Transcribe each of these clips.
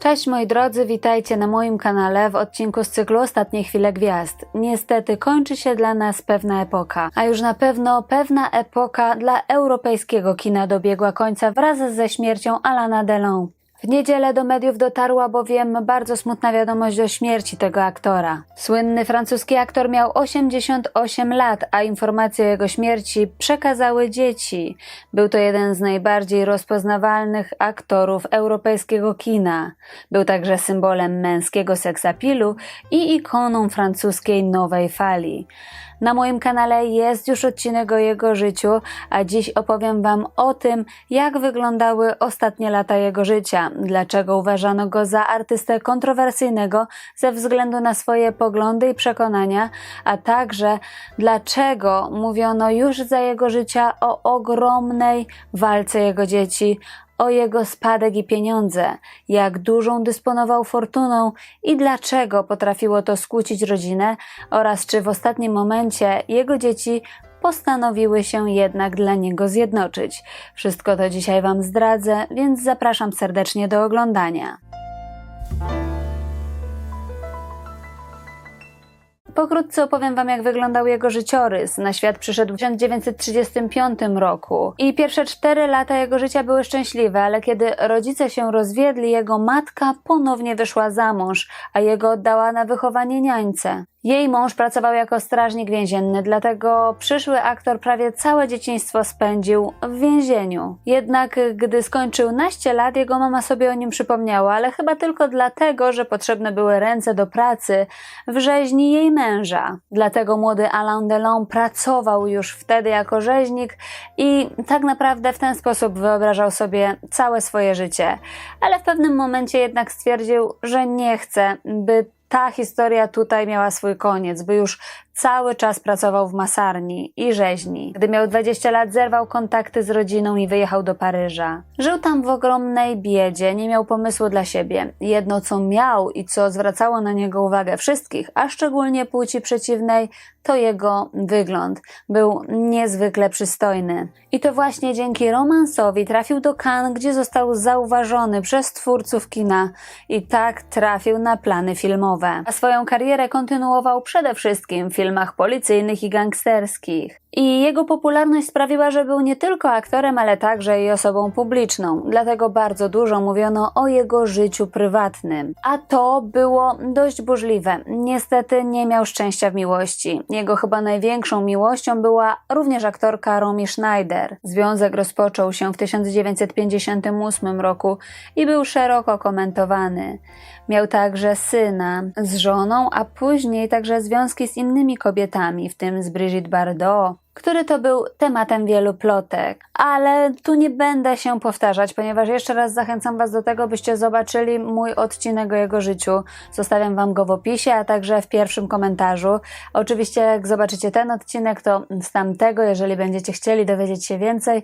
Cześć moi drodzy, witajcie na moim kanale w odcinku z cyklu Ostatnie chwile gwiazd. Niestety kończy się dla nas pewna epoka, a już na pewno pewna epoka dla europejskiego kina dobiegła końca wraz ze śmiercią Alana Delon. W niedzielę do mediów dotarła bowiem bardzo smutna wiadomość o śmierci tego aktora. Słynny francuski aktor miał 88 lat, a informacje o jego śmierci przekazały dzieci. Był to jeden z najbardziej rozpoznawalnych aktorów europejskiego kina. Był także symbolem męskiego seksapilu i ikoną francuskiej nowej fali. Na moim kanale jest już odcinek o jego życiu, a dziś opowiem Wam o tym, jak wyglądały ostatnie lata jego życia, dlaczego uważano go za artystę kontrowersyjnego ze względu na swoje poglądy i przekonania, a także dlaczego mówiono już za jego życia o ogromnej walce jego dzieci, o jego spadek i pieniądze, jak dużą dysponował fortuną i dlaczego potrafiło to skłócić rodzinę oraz czy w ostatnim momencie jego dzieci postanowiły się jednak dla niego zjednoczyć. Wszystko to dzisiaj Wam zdradzę, więc zapraszam serdecznie do oglądania. Pokrótce opowiem Wam, jak wyglądał jego życiorys. Na świat przyszedł w 1935 roku i pierwsze cztery lata jego życia były szczęśliwe, ale kiedy rodzice się rozwiedli, jego matka ponownie wyszła za mąż, a jego oddała na wychowanie niańce. Jej mąż pracował jako strażnik więzienny, dlatego przyszły aktor prawie całe dzieciństwo spędził w więzieniu. Jednak gdy skończył naście lat, jego mama sobie o nim przypomniała, ale chyba tylko dlatego, że potrzebne były ręce do pracy w rzeźni jej męża. Dlatego młody Alain Delon pracował już wtedy jako rzeźnik i tak naprawdę w ten sposób wyobrażał sobie całe swoje życie. Ale w pewnym momencie jednak stwierdził, że nie chce, by ta historia tutaj miała swój koniec, by już cały czas pracował w masarni i rzeźni. Gdy miał 20 lat, zerwał kontakty z rodziną i wyjechał do Paryża. Żył tam w ogromnej biedzie, nie miał pomysłu dla siebie. Jedno, co miał i co zwracało na niego uwagę wszystkich, a szczególnie płci przeciwnej, to jego wygląd. Był niezwykle przystojny. I to właśnie dzięki romansowi trafił do Cannes, gdzie został zauważony przez twórców kina i tak trafił na plany filmowe. A swoją karierę kontynuował przede wszystkim w filmach policyjnych i gangsterskich. I jego popularność sprawiła, że był nie tylko aktorem, ale także i osobą publiczną. Dlatego bardzo dużo mówiono o jego życiu prywatnym. A to było dość burzliwe. Niestety nie miał szczęścia w miłości. Jego chyba największą miłością była również aktorka Romy Schneider. Związek rozpoczął się w 1958 roku i był szeroko komentowany. Miał także syna z żoną, a później także związki z innymi kobietami, w tym z Brigitte Bardot, który to był tematem wielu plotek. Ale tu nie będę się powtarzać, ponieważ jeszcze raz zachęcam Was do tego, byście zobaczyli mój odcinek o jego życiu. Zostawiam Wam go w opisie, a także w pierwszym komentarzu. Oczywiście, jak zobaczycie ten odcinek, to z tamtego, jeżeli będziecie chcieli dowiedzieć się więcej,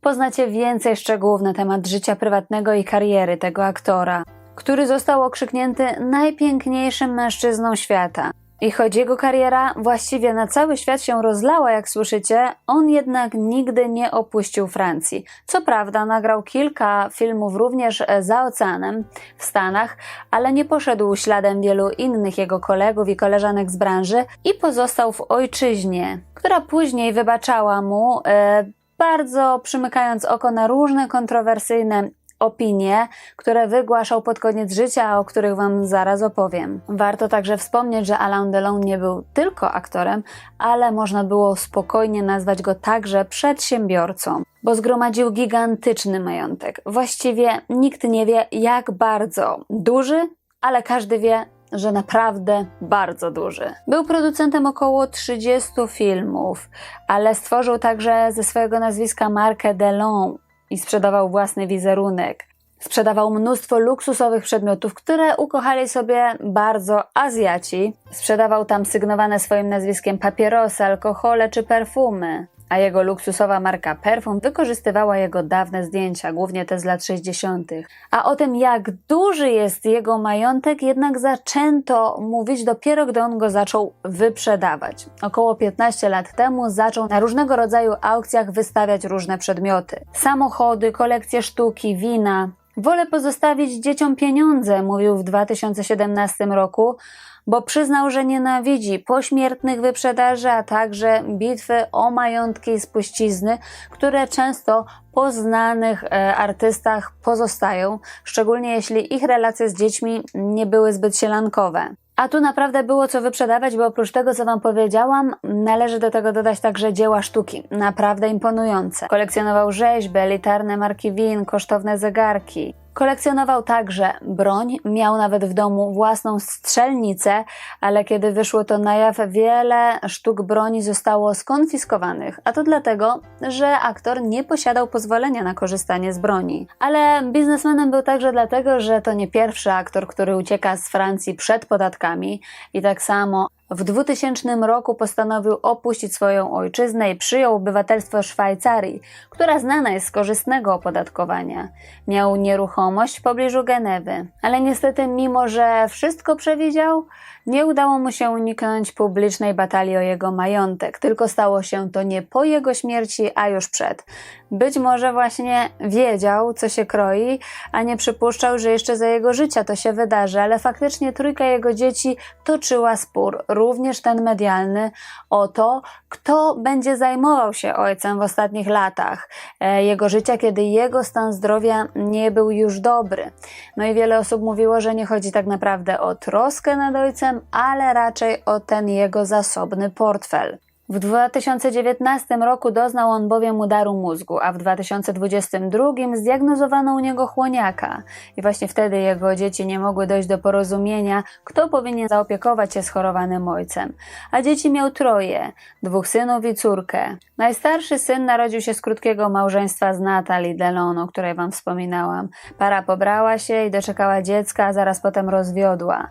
poznacie więcej szczegółów na temat życia prywatnego i kariery tego aktora, który został okrzyknięty najpiękniejszym mężczyzną świata. I choć jego kariera właściwie na cały świat się rozlała, jak słyszycie, on jednak nigdy nie opuścił Francji. Co prawda, nagrał kilka filmów również za oceanem w Stanach, ale nie poszedł śladem wielu innych jego kolegów i koleżanek z branży i pozostał w ojczyźnie, która później wybaczała mu. E, bardzo przymykając oko na różne kontrowersyjne opinie, które wygłaszał pod koniec życia, o których Wam zaraz opowiem. Warto także wspomnieć, że Alain Delon nie był tylko aktorem, ale można było spokojnie nazwać go także przedsiębiorcą, bo zgromadził gigantyczny majątek. Właściwie nikt nie wie, jak bardzo duży, ale każdy wie, że naprawdę bardzo duży. Był producentem około 30 filmów, ale stworzył także ze swojego nazwiska markę Delon, i sprzedawał własny wizerunek. Sprzedawał mnóstwo luksusowych przedmiotów, które ukochali sobie bardzo Azjaci. Sprzedawał tam sygnowane swoim nazwiskiem papierosy, alkohole czy perfumy. A jego luksusowa marka Perfum wykorzystywała jego dawne zdjęcia, głównie te z lat 60. A o tym, jak duży jest jego majątek, jednak zaczęto mówić dopiero, gdy on go zaczął wyprzedawać. Około 15 lat temu zaczął na różnego rodzaju aukcjach wystawiać różne przedmioty: samochody, kolekcje sztuki, wina. Wolę pozostawić dzieciom pieniądze, mówił w 2017 roku, bo przyznał, że nienawidzi pośmiertnych wyprzedaży, a także bitwy o majątki i spuścizny, które często po znanych e, artystach pozostają, szczególnie jeśli ich relacje z dziećmi nie były zbyt sielankowe. A tu naprawdę było co wyprzedawać, bo oprócz tego, co Wam powiedziałam, należy do tego dodać także dzieła sztuki, naprawdę imponujące. Kolekcjonował rzeźby, elitarne marki win, kosztowne zegarki. Kolekcjonował także broń, miał nawet w domu własną strzelnicę, ale kiedy wyszło to na jaw, wiele sztuk broni zostało skonfiskowanych, a to dlatego, że aktor nie posiadał pozwolenia na korzystanie z broni. Ale biznesmenem był także dlatego, że to nie pierwszy aktor, który ucieka z Francji przed podatkami i tak samo w 2000 roku postanowił opuścić swoją ojczyznę i przyjął obywatelstwo Szwajcarii, która znana jest z korzystnego opodatkowania. Miał nieruchomość w pobliżu Genewy, ale niestety, mimo że wszystko przewidział, nie udało mu się uniknąć publicznej batalii o jego majątek, tylko stało się to nie po jego śmierci, a już przed. Być może właśnie wiedział, co się kroi, a nie przypuszczał, że jeszcze za jego życia to się wydarzy, ale faktycznie trójka jego dzieci toczyła spór, również ten medialny, o to, kto będzie zajmował się ojcem w ostatnich latach e, jego życia, kiedy jego stan zdrowia nie był już dobry. No i wiele osób mówiło, że nie chodzi tak naprawdę o troskę nad ojcem, ale raczej o ten jego zasobny portfel. W 2019 roku doznał on bowiem udaru mózgu, a w 2022 zdiagnozowano u niego chłoniaka. I właśnie wtedy jego dzieci nie mogły dojść do porozumienia, kto powinien zaopiekować się schorowanym ojcem. A dzieci miał troje, dwóch synów i córkę. Najstarszy syn narodził się z krótkiego małżeństwa z Natalie Delon, o której wam wspominałam. Para pobrała się i doczekała dziecka, a zaraz potem rozwiodła.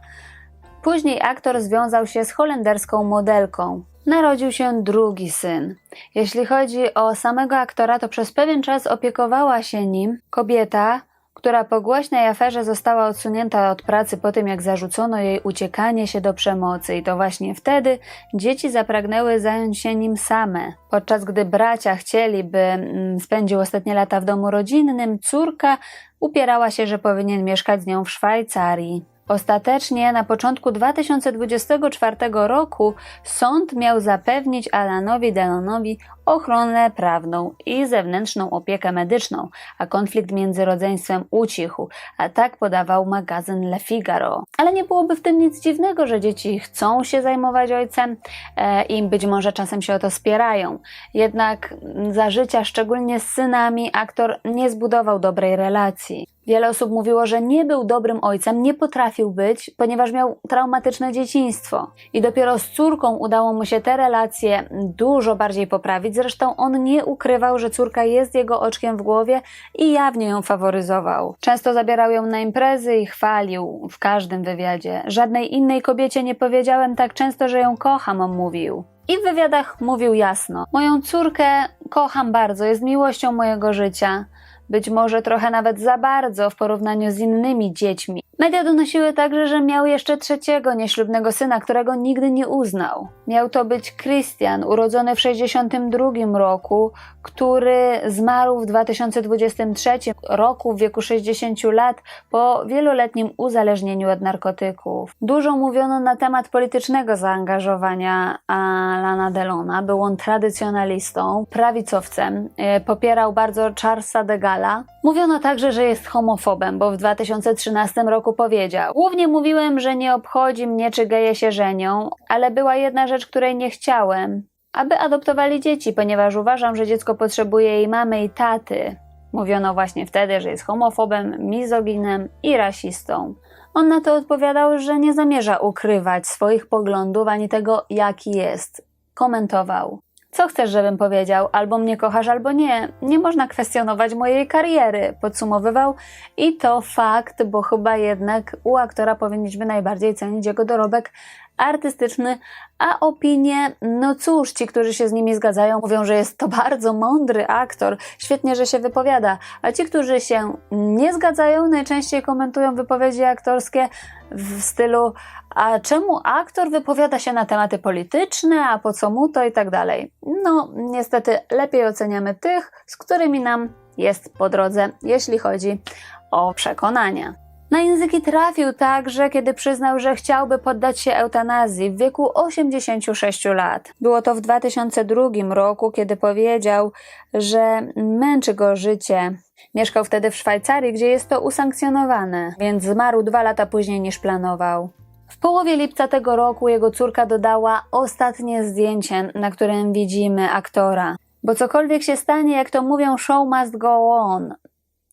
Później aktor związał się z holenderską modelką. Narodził się drugi syn. Jeśli chodzi o samego aktora, to przez pewien czas opiekowała się nim kobieta, która po głośnej aferze została odsunięta od pracy po tym, jak zarzucono jej uciekanie się do przemocy. I to właśnie wtedy dzieci zapragnęły zająć się nim same. Podczas gdy bracia chcieli, by mm, spędził ostatnie lata w domu rodzinnym, córka upierała się, że powinien mieszkać z nią w Szwajcarii. Ostatecznie na początku 2024 roku sąd miał zapewnić Alanowi Delonowi ochronę prawną i zewnętrzną opiekę medyczną, a konflikt między rodzeństwem ucichł, a tak podawał magazyn Le Figaro. Ale nie byłoby w tym nic dziwnego, że dzieci chcą się zajmować ojcem e, i być może czasem się o to spierają. Jednak za życia, szczególnie z synami, aktor nie zbudował dobrej relacji. Wiele osób mówiło, że nie był dobrym ojcem, nie potrafił być, ponieważ miał traumatyczne dzieciństwo. I dopiero z córką udało mu się te relacje dużo bardziej poprawić. Zresztą on nie ukrywał, że córka jest jego oczkiem w głowie i jawnie ją faworyzował. Często zabierał ją na imprezy i chwalił w każdym wywiadzie. Żadnej innej kobiecie nie powiedziałem tak często, że ją kocham, on mówił. I w wywiadach mówił jasno: Moją córkę kocham bardzo, jest miłością mojego życia być może trochę nawet za bardzo w porównaniu z innymi dziećmi. Media donosiły także, że miał jeszcze trzeciego nieślubnego syna, którego nigdy nie uznał. Miał to być Christian, urodzony w 1962 roku, który zmarł w 2023 roku w wieku 60 lat po wieloletnim uzależnieniu od narkotyków. Dużo mówiono na temat politycznego zaangażowania Alana Delona. Był on tradycjonalistą, prawicowcem, e, popierał bardzo Charlesa de Gaulla. Mówiono także, że jest homofobem, bo w 2013 roku powiedział: Głównie mówiłem, że nie obchodzi mnie, czy geje się żenią, ale była jedna rzecz, której nie chciałem aby adoptowali dzieci, ponieważ uważam, że dziecko potrzebuje jej mamy i taty. Mówiono właśnie wtedy, że jest homofobem, mizoginem i rasistą. On na to odpowiadał, że nie zamierza ukrywać swoich poglądów ani tego, jaki jest. Komentował. Co chcesz, żebym powiedział? Albo mnie kochasz, albo nie. Nie można kwestionować mojej kariery, podsumowywał. I to fakt, bo chyba jednak u aktora powinniśmy najbardziej cenić jego dorobek artystyczny, a opinie, no cóż, ci, którzy się z nimi zgadzają, mówią, że jest to bardzo mądry aktor, świetnie, że się wypowiada, a ci, którzy się nie zgadzają, najczęściej komentują wypowiedzi aktorskie w stylu a czemu aktor wypowiada się na tematy polityczne, a po co mu to i tak dalej. No, niestety lepiej oceniamy tych, z którymi nam jest po drodze, jeśli chodzi o przekonania. Na języki trafił także, kiedy przyznał, że chciałby poddać się eutanazji w wieku 86 lat. Było to w 2002 roku, kiedy powiedział, że męczy go życie. Mieszkał wtedy w Szwajcarii, gdzie jest to usankcjonowane, więc zmarł dwa lata później niż planował. W połowie lipca tego roku jego córka dodała ostatnie zdjęcie, na którym widzimy aktora. Bo cokolwiek się stanie, jak to mówią, show must go on.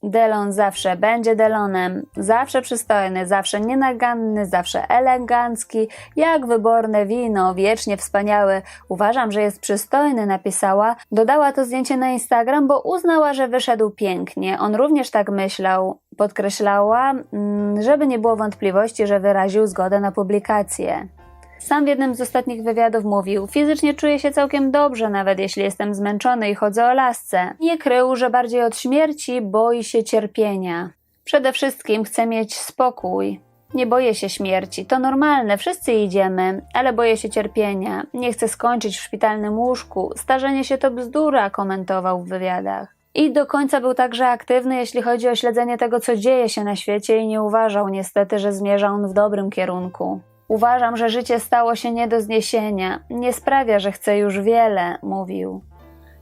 Delon zawsze będzie Delonem, zawsze przystojny, zawsze nienaganny, zawsze elegancki, jak wyborne wino, wiecznie wspaniały. Uważam, że jest przystojny, napisała. Dodała to zdjęcie na Instagram, bo uznała, że wyszedł pięknie. On również tak myślał. Podkreślała, mm, żeby nie było wątpliwości, że wyraził zgodę na publikację. Sam w jednym z ostatnich wywiadów mówił: Fizycznie czuję się całkiem dobrze, nawet jeśli jestem zmęczony i chodzę o lasce. Nie krył, że bardziej od śmierci boi się cierpienia. Przede wszystkim chce mieć spokój. Nie boję się śmierci, to normalne, wszyscy idziemy, ale boję się cierpienia. Nie chcę skończyć w szpitalnym łóżku. Starzenie się to bzdura, komentował w wywiadach. I do końca był także aktywny, jeśli chodzi o śledzenie tego, co dzieje się na świecie, i nie uważał niestety, że zmierza on w dobrym kierunku. Uważam, że życie stało się nie do zniesienia. Nie sprawia, że chcę już wiele, mówił.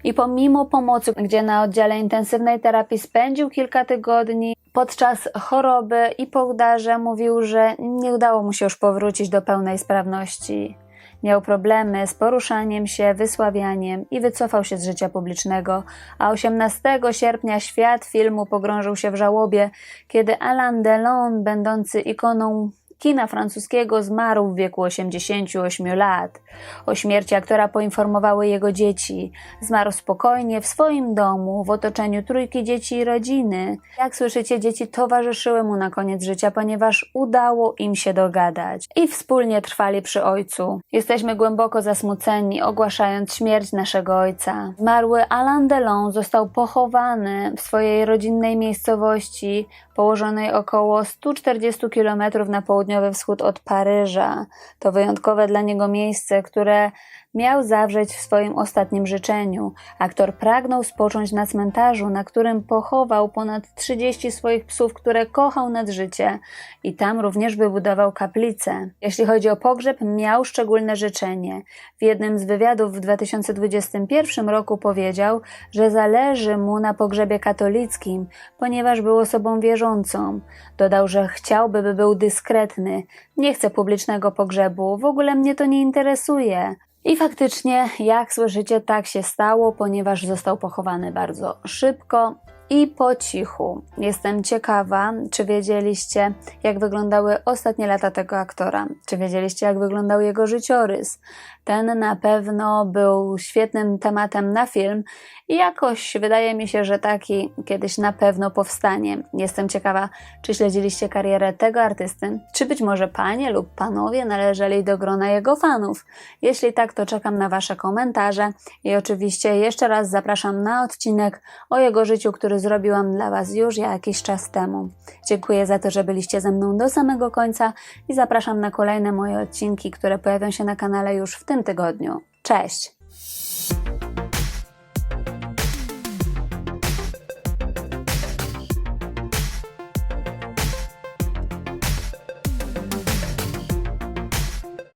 I pomimo pomocy, gdzie na oddziale intensywnej terapii spędził kilka tygodni, podczas choroby i po udarze mówił, że nie udało mu się już powrócić do pełnej sprawności. Miał problemy z poruszaniem się, wysławianiem i wycofał się z życia publicznego, a 18 sierpnia świat filmu pogrążył się w żałobie, kiedy Alain Delon, będący ikoną kina francuskiego zmarł w wieku 88 lat. O śmierci aktora poinformowały jego dzieci. Zmarł spokojnie w swoim domu, w otoczeniu trójki dzieci i rodziny. Jak słyszycie, dzieci towarzyszyły mu na koniec życia, ponieważ udało im się dogadać i wspólnie trwali przy ojcu. Jesteśmy głęboko zasmuceni, ogłaszając śmierć naszego ojca. Zmarły Alain Delon został pochowany w swojej rodzinnej miejscowości, położonej około 140 km na południowy wschód od Paryża. To wyjątkowe dla niego miejsce, które miał zawrzeć w swoim ostatnim życzeniu. Aktor pragnął spocząć na cmentarzu, na którym pochował ponad 30 swoich psów, które kochał nad życie i tam również wybudował kaplicę. Jeśli chodzi o pogrzeb, miał szczególne życzenie. W jednym z wywiadów w 2021 roku powiedział, że zależy mu na pogrzebie katolickim, ponieważ był osobą wierzącą. Dodał, że chciałby, by był dyskretny. Nie chce publicznego pogrzebu, w ogóle mnie to nie interesuje. I faktycznie, jak słyszycie, tak się stało, ponieważ został pochowany bardzo szybko i po cichu. Jestem ciekawa, czy wiedzieliście, jak wyglądały ostatnie lata tego aktora? Czy wiedzieliście, jak wyglądał jego życiorys? Ten na pewno był świetnym tematem na film i jakoś wydaje mi się, że taki kiedyś na pewno powstanie. Jestem ciekawa, czy śledziliście karierę tego artysty, czy być może panie lub panowie należeli do grona jego fanów. Jeśli tak, to czekam na Wasze komentarze i oczywiście jeszcze raz zapraszam na odcinek o jego życiu, zrobiłam dla Was już jakiś czas temu. Dziękuję za to, że byliście ze mną do samego końca i zapraszam na kolejne moje odcinki, które pojawią się na kanale już w tym tygodniu. Cześć!